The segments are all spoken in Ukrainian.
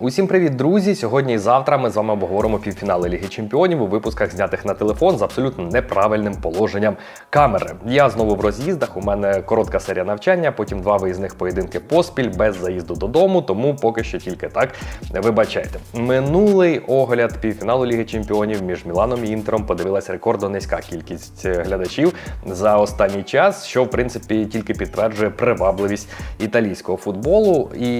Усім привіт, друзі! Сьогодні і завтра ми з вами обговоримо півфінали Ліги Чемпіонів у випусках, знятих на телефон з абсолютно неправильним положенням камери. Я знову в роз'їздах. У мене коротка серія навчання, потім два виїзних поєдинки поспіль без заїзду додому. Тому поки що тільки так вибачайте. Минулий огляд півфіналу Ліги Чемпіонів між Міланом і Інтером подивилася рекордно низька кількість е, глядачів за останній час, що в принципі тільки підтверджує привабливість італійського футболу. І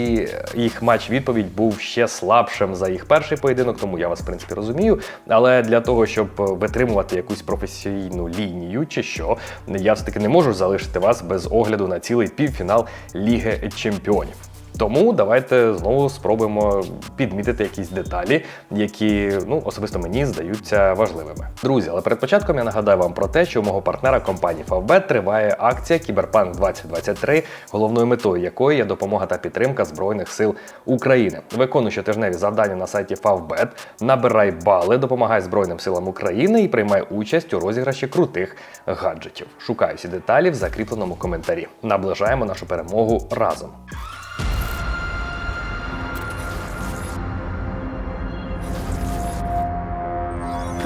їх матч відповідь був ще слабшим за їх перший поєдинок, тому я вас в принципі розумію. Але для того, щоб витримувати якусь професійну лінію чи що, я все таки не можу залишити вас без огляду на цілий півфінал Ліги Чемпіонів. Тому давайте знову спробуємо підмітити якісь деталі, які ну особисто мені здаються важливими. Друзі, але перед початком я нагадаю вам про те, що у мого партнера компанії Favbet триває акція Кіберпанк 2023, головною метою якої є допомога та підтримка Збройних сил України. Виконуй щотижневі завдання на сайті Favbet, набирай бали, допомагай Збройним силам України і приймай участь у розіграші крутих гаджетів. Шукаю всі деталі в закріпленому коментарі. Наближаємо нашу перемогу разом.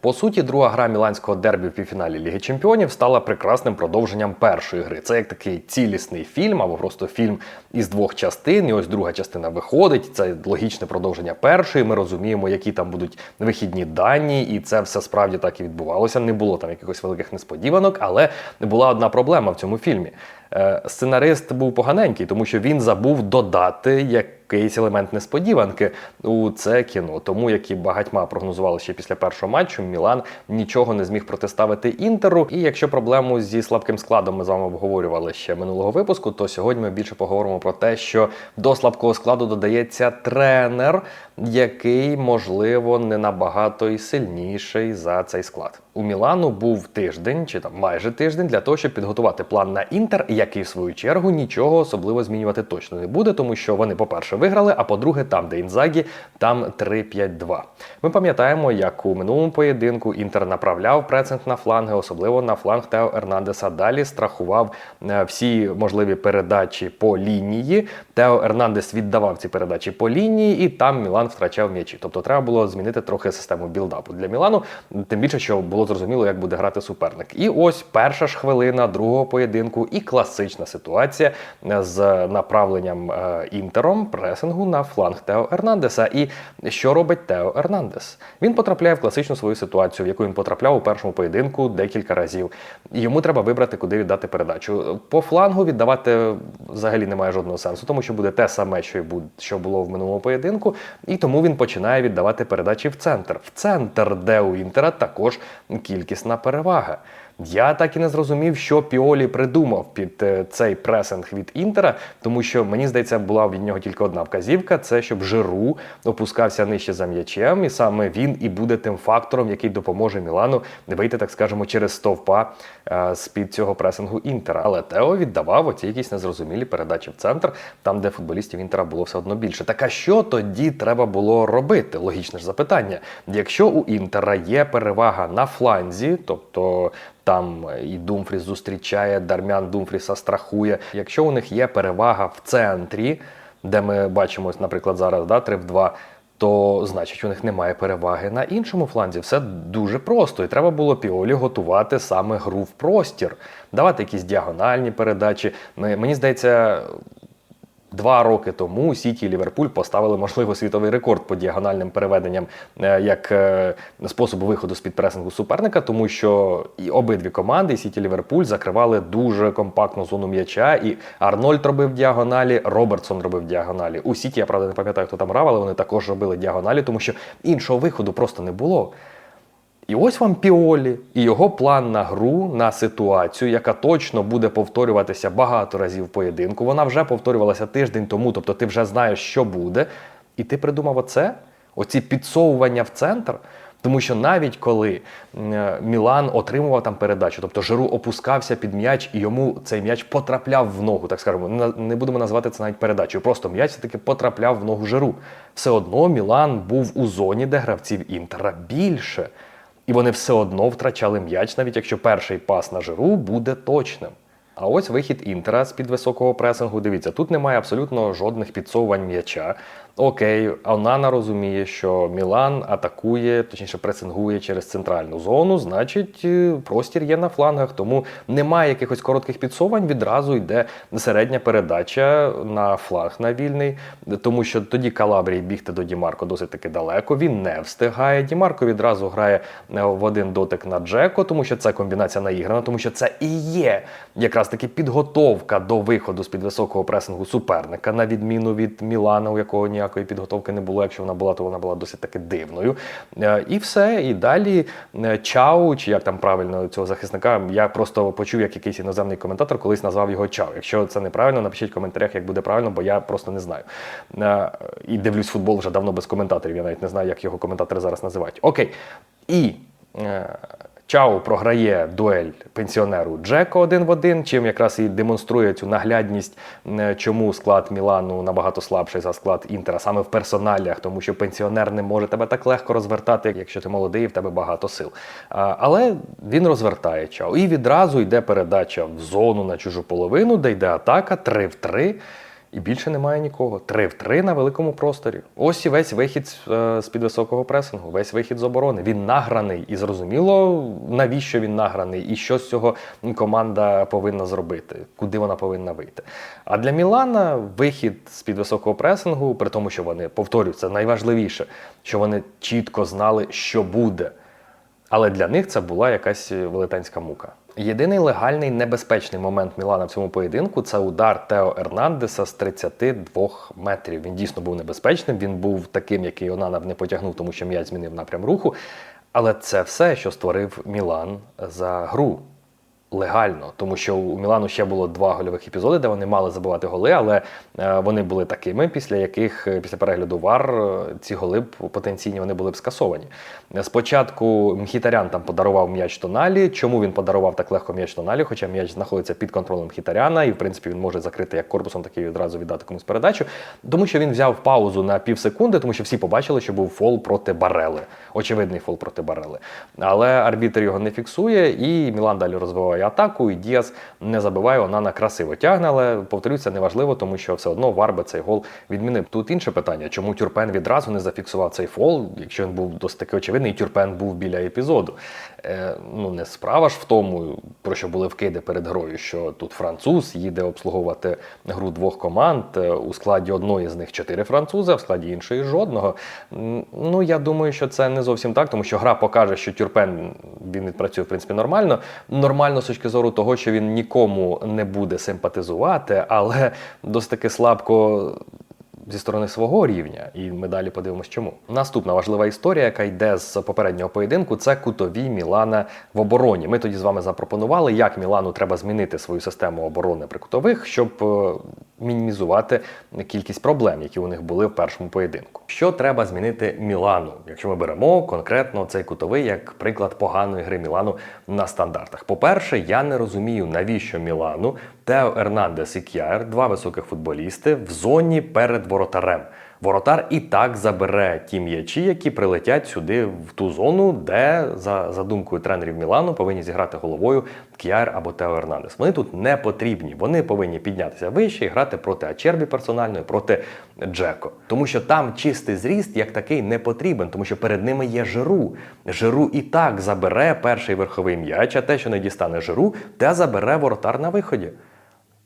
По суті, друга гра міланського дербі в півфіналі Ліги Чемпіонів стала прекрасним продовженням першої гри. Це як такий цілісний фільм або просто фільм із двох частин. І ось друга частина виходить. Це логічне продовження першої. Ми розуміємо, які там будуть вихідні дані, і це все справді так і відбувалося. Не було там якихось великих несподіванок, але була одна проблема в цьому фільмі. Е, Сценарист був поганенький, тому що він забув додати якийсь елемент несподіванки у це кіно. Тому як і багатьма прогнозували ще після першого матчу, Мілан нічого не зміг протиставити інтеру. І якщо проблему зі слабким складом ми з вами обговорювали ще минулого випуску, то сьогодні ми більше поговоримо про те, що до слабкого складу додається тренер, який можливо не набагато і сильніший за цей склад. У Мілану був тиждень чи там майже тиждень для того, щоб підготувати план на інтер, який в свою чергу нічого особливо змінювати точно не буде, тому що вони, по-перше, виграли, а по-друге, там, де Інзагі, там 3-5-2. Ми пам'ятаємо, як у минулому поєдинку інтер направляв пресинг на фланги, особливо на фланг Тео Ернандеса. Далі страхував е, всі можливі передачі по лінії. Тео Ернандес віддавав ці передачі по лінії, і там Мілан втрачав м'ячі. Тобто треба було змінити трохи систему білдапу для Мілану, тим більше, що було зрозуміло, як буде грати суперник. І ось перша ж хвилина другого поєдинку, і класична ситуація з направленням е, інтером пресингу на фланг Тео Ернандеса. І що робить Тео Ернандес? Він потрапляє в класичну свою ситуацію, в яку він потрапляв у першому поєдинку декілька разів. Йому треба вибрати, куди віддати передачу. По флангу віддавати взагалі немає жодного сенсу, тому що буде те саме, що було в минулому поєдинку, і тому він починає віддавати передачі в центр. В центр, де у інтера також кількісна перевага. Я так і не зрозумів, що Піолі придумав під е, цей пресинг від Інтера, тому що мені здається, була від нього тільки одна вказівка: це щоб Жиру опускався нижче за м'ячем, і саме він і буде тим фактором, який допоможе Мілану вийти, так скажемо, через стовпа е, з-під цього пресингу Інтера. Але Тео віддавав оці якісь незрозумілі передачі в центр, там, де футболістів Інтера було все одно більше. Так а що тоді треба було робити? Логічне ж запитання. Якщо у Інтера є перевага на фланзі, тобто там і Думфріс зустрічає, Дармян Думфріса страхує. Якщо у них є перевага в центрі, де ми бачимо, наприклад, зараз да, 3 в 2, то значить у них немає переваги на іншому фланзі. Все дуже просто. І треба було Піолі готувати саме гру в простір, давати якісь діагональні передачі. Мені здається. Два роки тому Сіті і Ліверпуль поставили можливо світовий рекорд по діагональним переведенням е, як е, способу виходу з під пресингу суперника, тому що і обидві команди, і Сіті і Ліверпуль, закривали дуже компактну зону м'яча. І Арнольд робив діагоналі, Робертсон робив діагоналі. У Сіті я правда не пам'ятаю, хто там грав, але вони також робили діагоналі, тому що іншого виходу просто не було. І ось вам Піолі і його план на гру, на ситуацію, яка точно буде повторюватися багато разів поєдинку. Вона вже повторювалася тиждень тому, тобто ти вже знаєш, що буде. І ти придумав оце? Оці підсовування в центр. Тому що навіть коли Мілан отримував там передачу, тобто Жиру опускався під м'яч, і йому цей м'яч потрапляв в ногу, так скажемо, не- будемо називати це навіть передачею. Просто м'яч все-таки потрапляв в ногу Жиру. Все одно Мілан був у зоні, де гравців Інтера більше. І вони все одно втрачали м'яч, навіть якщо перший пас на Жиру буде точним. А ось вихід Інтера з під високого пресингу. Дивіться, тут немає абсолютно жодних підсовувань м'яча. Окей, Онана розуміє, що Мілан атакує, точніше пресингує через центральну зону, значить, е, простір є на флангах, тому немає якихось коротких підсовань, відразу йде середня передача на фланг на вільний, тому що тоді Калабрій бігти до Дімарко досить таки далеко. Він не встигає. Дімарко відразу грає е, в один дотик на Джеко, тому що це комбінація наіграна, тому що це і є якраз таки підготовка до виходу з під високого пресингу суперника, на відміну від Мілана, у якого ніякої підготовки не було. Якщо вона була, то вона була досить таки дивною. Е, І все. І далі е, Чау, чи як там правильно цього захисника, я просто почув, як якийсь іноземний коментатор колись назвав його Чау. Якщо це неправильно, напишіть в коментарях, як буде правильно, бо я просто не знаю. Е, І дивлюсь футбол вже давно без коментаторів. Я навіть не знаю, як його коментатори зараз називають. Окей. І. Чао програє дуель пенсіонеру Джеко один в один, чим якраз і демонструє цю наглядність, чому склад Мілану набагато слабший за склад Інтера, саме в персоналіях, тому що пенсіонер не може тебе так легко розвертати, якщо ти молодий, і в тебе багато сил. Але він розвертає Чао. І відразу йде передача в зону на чужу половину, де йде атака 3 в 3. І більше немає нікого. Три в три на великому просторі. Ось і весь вихід е, з під високого пресингу, весь вихід з оборони. Він награний, і зрозуміло, навіщо він награний, і що з цього команда повинна зробити, куди вона повинна вийти. А для Мілана вихід з під високого пресингу, при тому, що вони повторюю, це найважливіше, що вони чітко знали, що буде. Але для них це була якась велетенська мука. Єдиний легальний небезпечний момент Мілана в цьому поєдинку це удар Тео Ернандеса з 32 метрів. Він дійсно був небезпечним. Він був таким, який Онанав не потягнув, тому що м'яч змінив напрям руху. Але це все, що створив Мілан за гру легально, тому що у Мілану ще було два гольових епізоди, де вони мали забивати голи, але е, вони були такими, після яких е, після перегляду ВАР е, ці голи б потенційні вони були б скасовані. Спочатку Мхітарян там подарував м'яч Тоналі. Чому він подарував так легко м'яч Тоналі? Хоча м'яч знаходиться під контролем Мхітаряна, і в принципі він може закрити як корпусом, так і відразу віддати комусь передачу. Тому що він взяв паузу на пів секунди, тому що всі побачили, що був фол проти Барели. Очевидний фол проти Барели. Але арбітр його не фіксує, і Мілан далі розвиває атаку, і Діас не забиває, Онана красиво тягне, але повторюю, це неважливо, тому що все одно Варба цей гол відмінив. Тут інше питання, чому Тюрпен відразу не зафіксував цей фол, якщо він був досить таки очевидний, і Тюрпен був біля епізоду. Е, ну не справа ж в тому, про що були вкиди перед грою, що тут француз їде обслуговувати гру двох команд. Е, У складі одної з них чотири французи, а в складі іншої жодного. Ну я думаю, що це не зовсім так, тому що гра покаже, що Тюрпен він відпрацює в принципі нормально. Нормально точки зору того, що він нікому не буде симпатизувати, але досить таки слабко зі сторони свого рівня, і ми далі подивимось, чому. Наступна важлива історія, яка йде з попереднього поєдинку, це кутові Мілана в обороні. Ми тоді з вами запропонували, як Мілану треба змінити свою систему оборони при кутових, щоб е, мінімізувати кількість проблем, які у них були в першому поєдинку. Що треба змінити Мілану, якщо ми беремо конкретно цей кутовий як приклад поганої гри Мілану на стандартах? По-перше, я не розумію, навіщо Мілану Тео Ернандес і К'яр, два високих футболісти, в зоні перед воротарем. Воротар і так забере ті м'ячі, які прилетять сюди в ту зону, де за, за думкою тренерів Мілану повинні зіграти головою К'яр або Тео Ернандес. Вони тут не потрібні. Вони повинні піднятися вище і грати проти Ачербі персонально і проти Джеко. Тому що там чистий зріст як такий не потрібен, тому що перед ними є Жиру. Жиру і так забере перший верховий м'яч, а те, що не дістане Жиру, те забере воротар на виході.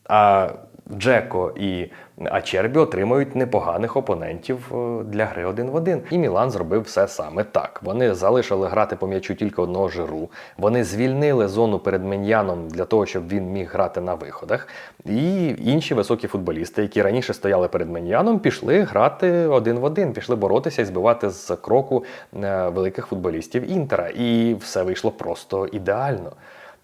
А Джеко і Ачербі отримують непоганих опонентів е, для гри один в один. І Мілан зробив все саме так. Вони залишили грати по м'ячу тільки одного жиру. Вони звільнили зону перед Меньяном для того, щоб він міг грати на виходах. І інші високі футболісти, які раніше стояли перед Меньяном, пішли грати один в один, пішли боротися і збивати з кроку е, великих футболістів Інтера. І все вийшло просто ідеально.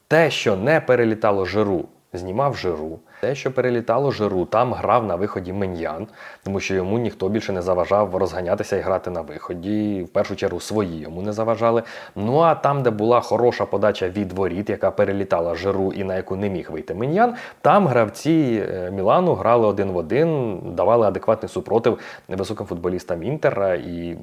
Те, що не перелітало жиру, знімав жиру. Те, що перелітало жиру, там грав на виході Меньян, тому що йому ніхто більше не заважав розганятися і грати на виході. В першу чергу свої йому не заважали. Ну а там, де була хороша подача від воріт, яка перелітала жиру і на яку не міг вийти Меньян, там гравці е, Мілану грали один в один, давали адекватний супротив високим футболістам Інтера і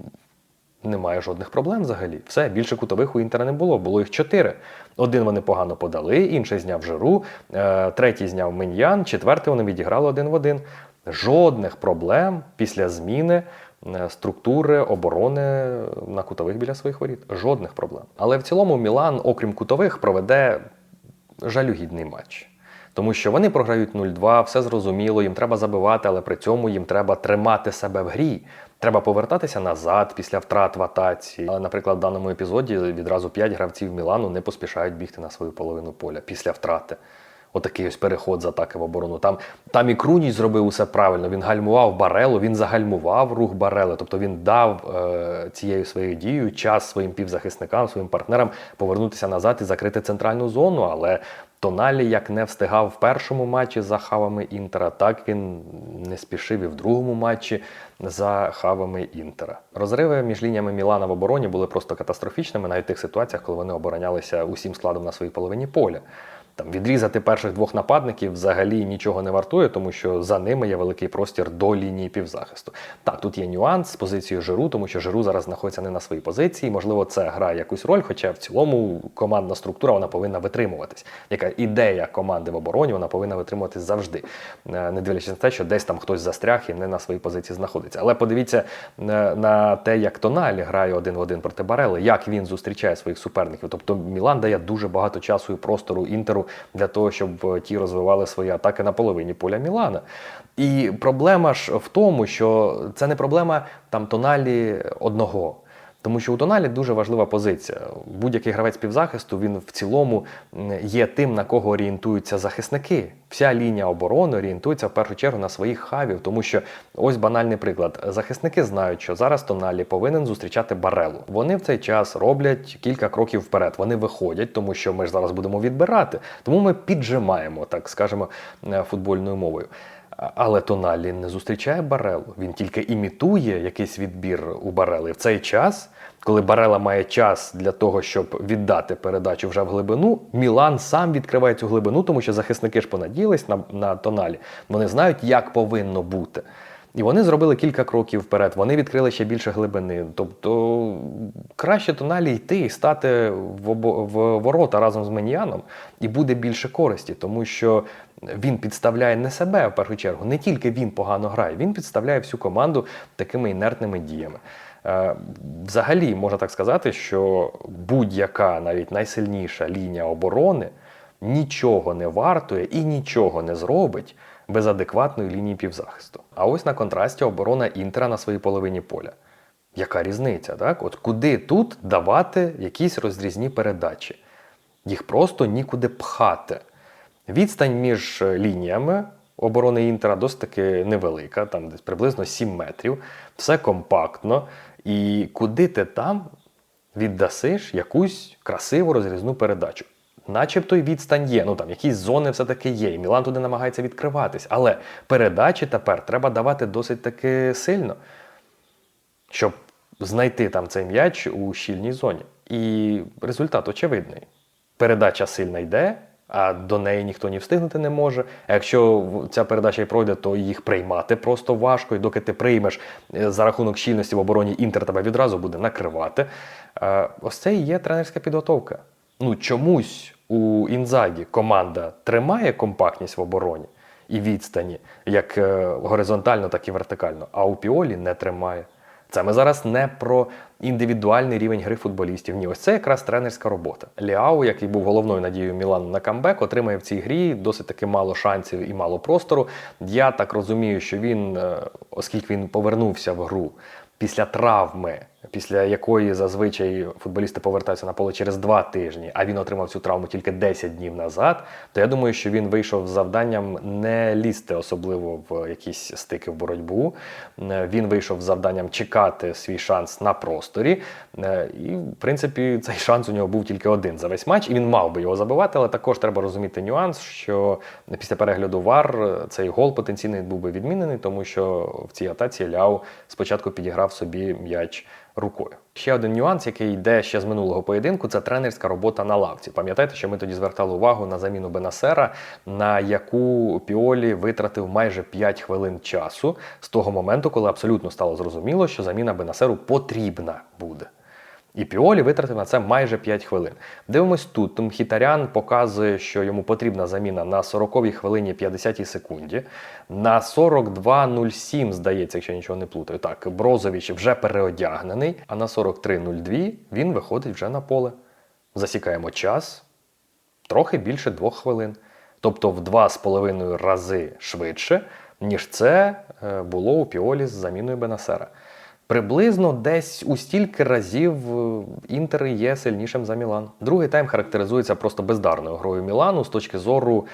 немає жодних проблем взагалі. Все, більше кутових у Інтера не було, було їх чотири. Один вони погано подали, інший зняв жиру, е, третій зняв Меньян, четвертий вони відіграли один в один. Жодних проблем після зміни е, структури оборони на кутових біля своїх воріт. Жодних проблем. Але в цілому Мілан, окрім кутових, проведе жалюгідний матч. Тому що вони програють 0-2, все зрозуміло, їм треба забивати, але при цьому їм треба тримати себе в грі. Треба повертатися назад після втрат в атаці. Наприклад, в даному епізоді відразу 5 гравців Мілану не поспішають бігти на свою половину поля після втрати. Отакий ось переход з атаки в оборону. Там, там і Круніч зробив усе правильно. Він гальмував барелу, він загальмував рух барели. Тобто він дав е, цією своєю дією час своїм півзахисникам, своїм партнерам повернутися назад і закрити центральну зону. Але Тоналі як не встигав в першому матчі за хавами Інтера, так він не спішив і в другому матчі за хавами Інтера. Розриви між лініями Мілана в обороні були просто катастрофічними, навіть в тих ситуаціях, коли вони оборонялися усім складом на своїй половині поля. Там відрізати перших двох нападників взагалі нічого не вартує, тому що за ними є великий простір до лінії півзахисту. Так, тут є нюанс з позицією Жиру, тому що Жиру зараз знаходиться не на своїй позиції. Можливо, це грає якусь роль, хоча в цілому командна структура вона повинна витримуватись. Яка ідея команди в обороні, вона повинна витримуватись завжди, Е, не дивлячись на те, що десь там хтось застряг і не на своїй позиції знаходиться. Але подивіться е, на те, як Тоналі грає один в один проти Барели, як він зустрічає своїх суперників. Тобто Мілан дає дуже багато часу і простору інтеру для того, щоб е, ті розвивали свої атаки на половині поля Мілана. І проблема ж в тому, що це не проблема там Тоналі одного. Тому що у Тоналі дуже важлива позиція. Будь-який гравець півзахисту він в цілому є тим, на кого орієнтуються захисники. Вся лінія оборони орієнтується в першу чергу на своїх хавів, тому що ось банальний приклад. Захисники знають, що зараз Тоналі повинен зустрічати Барелу. Вони в цей час роблять кілька кроків вперед. Вони виходять, тому що ми ж зараз будемо відбирати. Тому ми піджимаємо, так скажемо, е, футбольною мовою. Але Тоналі не зустрічає Барелу. Він тільки імітує якийсь відбір у Барели. В цей час, коли Барела має час для того, щоб віддати передачу вже в глибину, Мілан сам відкриває цю глибину, тому що захисники ж понадіялись на, на Тоналі. Вони знають, як повинно бути. І вони зробили кілька кроків вперед, вони відкрили ще більше глибини. Тобто краще тоналі йти і стати в, обо- в ворота разом з Меніаном, і буде більше користі, тому що він підставляє не себе в першу чергу, не тільки він погано грає, він підставляє всю команду такими інертними діями. Е, Взагалі, можна так сказати, що будь-яка навіть найсильніша лінія оборони нічого не вартує і нічого не зробить без адекватної лінії півзахисту. А ось на контрасті оборона Інтера на своїй половині поля. Яка різниця, так? От куди тут давати якісь розрізні передачі? Їх просто нікуди пхати. Відстань між е, лініями оборони Інтера досить таки невелика, там десь приблизно 7 метрів, все компактно. І куди ти там віддасиш якусь красиву розрізну передачу? Начебто й відстань є, ну там якісь зони все-таки є, і Мілан туди намагається відкриватись. Але передачі тепер треба давати досить таки сильно, щоб знайти там цей м'яч у щільній зоні. І результат очевидний. Передача сильна йде, а до неї ніхто ні встигнути не може. А якщо ця передача і пройде, то їх приймати просто важко. І доки ти приймеш е, за рахунок щільності в обороні Інтер тебе відразу буде накривати. Е, Ось це і є тренерська підготовка. Ну чомусь у Інзагі команда тримає компактність в обороні і відстані, як е, горизонтально, так і вертикально, а у Піолі не тримає. Це ми зараз не про індивідуальний рівень гри футболістів. Ні, ось це якраз тренерська робота. Ліау, який був головною надією Мілану на камбек, отримає в цій грі досить таки мало шансів і мало простору. Я так розумію, що він, е, оскільки він повернувся в гру після травми, після якої зазвичай футболісти повертаються на поле через два тижні, а він отримав цю травму тільки 10 днів назад, то я думаю, що він вийшов з завданням не лізти особливо в якісь стики в боротьбу. Е, Він вийшов з завданням чекати свій шанс на просторі. Е, І, в принципі, цей шанс у нього був тільки один за весь матч, і він мав би його забивати, але також треба розуміти нюанс, що після перегляду ВАР е, цей гол потенційний був би відмінений, тому що в цій атаці Ляу спочатку підіграв собі м'яч рукою. Ще один нюанс, який йде ще з минулого поєдинку, це тренерська робота на лавці. Пам'ятаєте, що ми тоді звертали увагу на заміну Бенасера, на яку Піолі витратив майже 5 хвилин часу з того моменту, коли абсолютно стало зрозуміло, що заміна Бенасеру потрібна буде. І Піолі витратив на це майже 5 хвилин. Дивимось тут. Мхітарян показує, що йому потрібна заміна на 40-й хвилині 50 секунді. На 42.07, здається, якщо я нічого не плутаю. Так, Брозович вже переодягнений, а на 43.02 він виходить вже на поле. Засікаємо час трохи більше двох хвилин. Тобто в два з половиною рази швидше, ніж це е, було у Піолі з заміною Бенасера. Приблизно десь у стільки разів е, Інтер є сильнішим за Мілан. Другий тайм характеризується просто бездарною грою Мілану з точки зору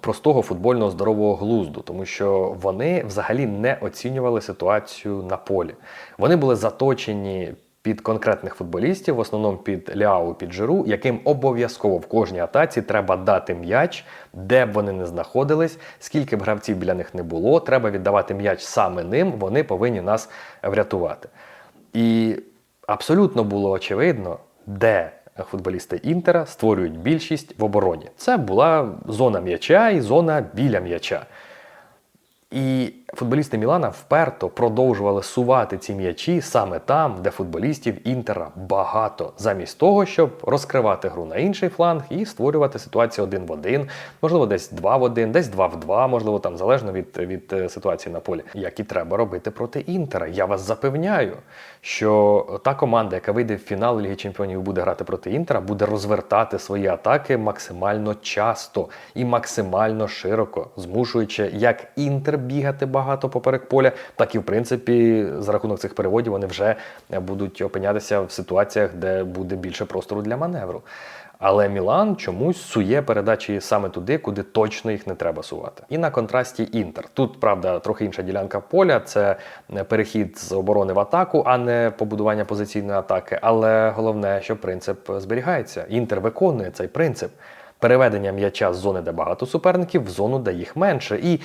простого футбольного здорового глузду, тому що вони взагалі не оцінювали ситуацію на полі. Вони були заточені під конкретних футболістів, в основному під Ляу, під Жиру, яким обов'язково в кожній атаці треба дати м'яч, де б вони не знаходились, скільки б гравців біля них не було, треба віддавати м'яч саме ним, вони повинні нас врятувати. І абсолютно було очевидно, де футболісти Інтера створюють більшість в обороні. Це була зона м'яча і зона біля м'яча. І футболісти Мілана вперто продовжували сувати ці м'ячі саме там, де футболістів Інтера багато, замість того, щоб розкривати гру на інший фланг і створювати ситуацію один в один, можливо, десь два в один, десь два в два, можливо, там залежно від, від е, ситуації на полі, як і треба робити проти Інтера. Я вас запевняю, що та команда, яка вийде в фінал Ліги Чемпіонів буде грати проти Інтера, буде розвертати свої атаки максимально часто і максимально широко, змушуючи як Інтер бігати багато поперек поля, так і в принципі за рахунок цих переводів вони вже будуть опинятися в ситуаціях, де буде більше простору для маневру. Але Мілан чомусь сує передачі саме туди, куди точно їх не треба сувати. І на контрасті Інтер. Тут, правда, трохи інша ділянка поля. Це перехід з оборони в атаку, а не побудування позиційної атаки. Але головне, що принцип зберігається. Інтер виконує цей принцип. Переведення м'яча з зони, де багато суперників, в зону, де їх менше. І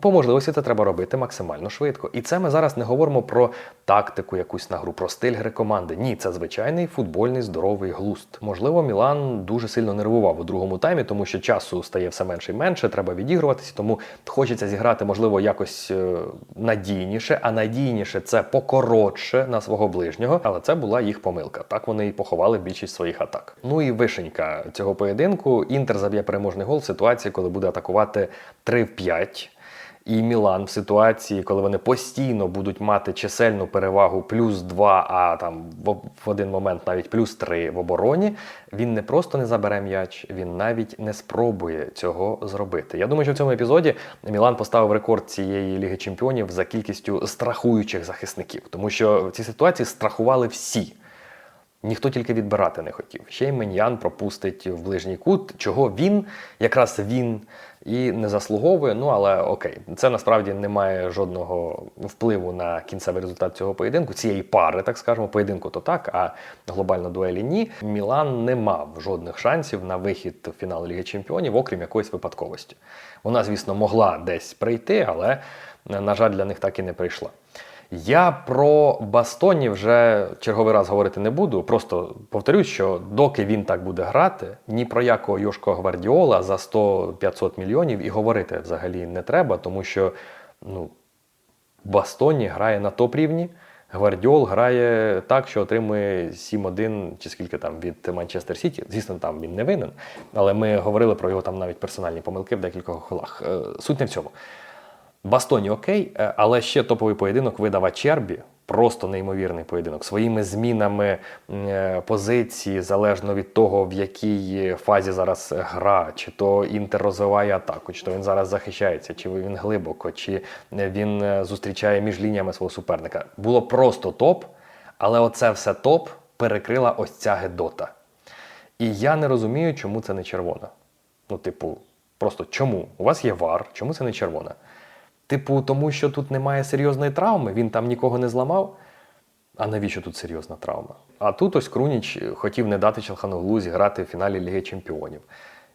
по можливості це треба робити максимально швидко. І це ми зараз не говоримо про тактику якусь на гру, про стиль гри команди. Ні, це звичайний футбольний здоровий глуст. Можливо, Мілан дуже сильно нервував у другому таймі, тому що часу стає все менше і менше, треба відігруватися, тому хочеться зіграти, можливо, якось е, надійніше, а надійніше це покоротше на свого ближнього. Але це була їх помилка. Так вони і поховали більшість своїх атак. Ну і вишенька цього поєдинку. Інтер заб'є переможний гол в ситуації, коли буде атакувати 3 в 5. І Мілан в ситуації, коли вони постійно будуть мати чисельну перевагу плюс 2, а там в, один момент навіть плюс 3 в обороні, він не просто не забере м'яч, він навіть не спробує цього зробити. Я думаю, що в цьому епізоді Мілан поставив рекорд цієї Ліги Чемпіонів за кількістю страхуючих захисників, тому що в цій ситуації страхували всі. Ніхто тільки відбирати не хотів. Ще й Меньян пропустить в ближній кут, чого він, якраз він і не заслуговує. Ну але окей, це насправді не має жодного впливу на кінцевий результат цього поєдинку, цієї пари, так скажемо, поєдинку то так, а глобально дуелі ні. Мілан не мав жодних шансів на вихід в фінал Ліги Чемпіонів, окрім якоїсь випадковості. Вона, звісно, могла десь прийти, але, на жаль, для них так і не прийшла. Я про Бастоні вже черговий раз говорити не буду. Просто повторюсь, що доки він так буде грати, ні про якого Йошко Гвардіола за 100-500 мільйонів і говорити взагалі не треба, тому що ну, Бастоні грає на топ-рівні. Гвардіол грає так, що отримує 7-1 чи скільки там від Манчестер Сіті. Звісно, там він не винен, але ми говорили про його там навіть персональні помилки в декількох голах. Е, Суть не в цьому. Бастоні окей, е, але ще топовий поєдинок видав Ачербі Просто неймовірний поєдинок. Своїми змінами е, позиції, залежно від того, в якій фазі зараз гра, чи то Інтер розвиває атаку, чи то він зараз захищається, чи він глибоко, чи він е, зустрічає між лініями свого суперника. Було просто топ, але оце все топ перекрила ось ця Гедота. І я не розумію, чому це не червона. Ну, типу, просто чому? У вас є вар, чому це не червона? Типу, тому що тут немає серйозної травми, він там нікого не зламав. А навіщо тут серйозна травма? А тут ось Круніч хотів не дати Челханоглу зіграти в фіналі Ліги Чемпіонів.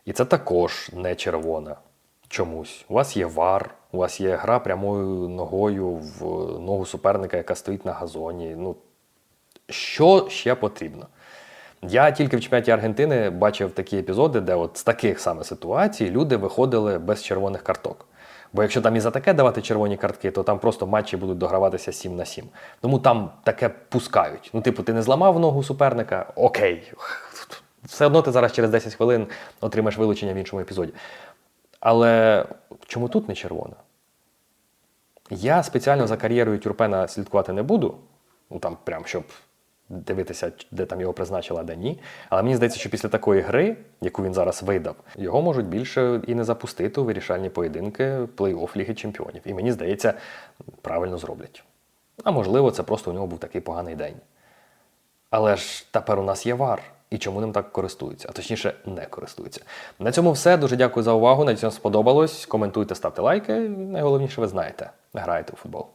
І це також не червона. Чомусь. У вас є вар, у вас є гра прямою ногою в ногу суперника, яка стоїть на газоні. Ну, що ще потрібно? Я тільки в чемпіонаті Аргентини бачив такі епізоди, де от з таких саме ситуацій люди виходили без червоних карток. Бо якщо там і за таке давати червоні картки, то там просто матчі будуть дограватися 7 на 7. Тому там таке пускають. Ну, типу, ти не зламав ногу суперника, окей. Все одно ти зараз через 10 хвилин отримаєш вилучення в іншому епізоді. Але чому тут не червона? Я спеціально за кар'єрою Тюрпена слідкувати не буду, ну там прям щоб дивитися, де там його призначили, де ні. Але мені здається, що після такої гри, яку він зараз видав, його можуть більше і не запустити у вирішальні поєдинки плей-офф Ліги Чемпіонів. І мені здається, правильно зроблять. А можливо, це просто у нього був такий поганий день. Але ж тепер у нас є вар. І чому ним так користуються? А точніше, не користуються. На цьому все. Дуже дякую за увагу. Надіюсь, вам сподобалось. Коментуйте, ставте лайки. Найголовніше, ви знаєте, граєте у футбол.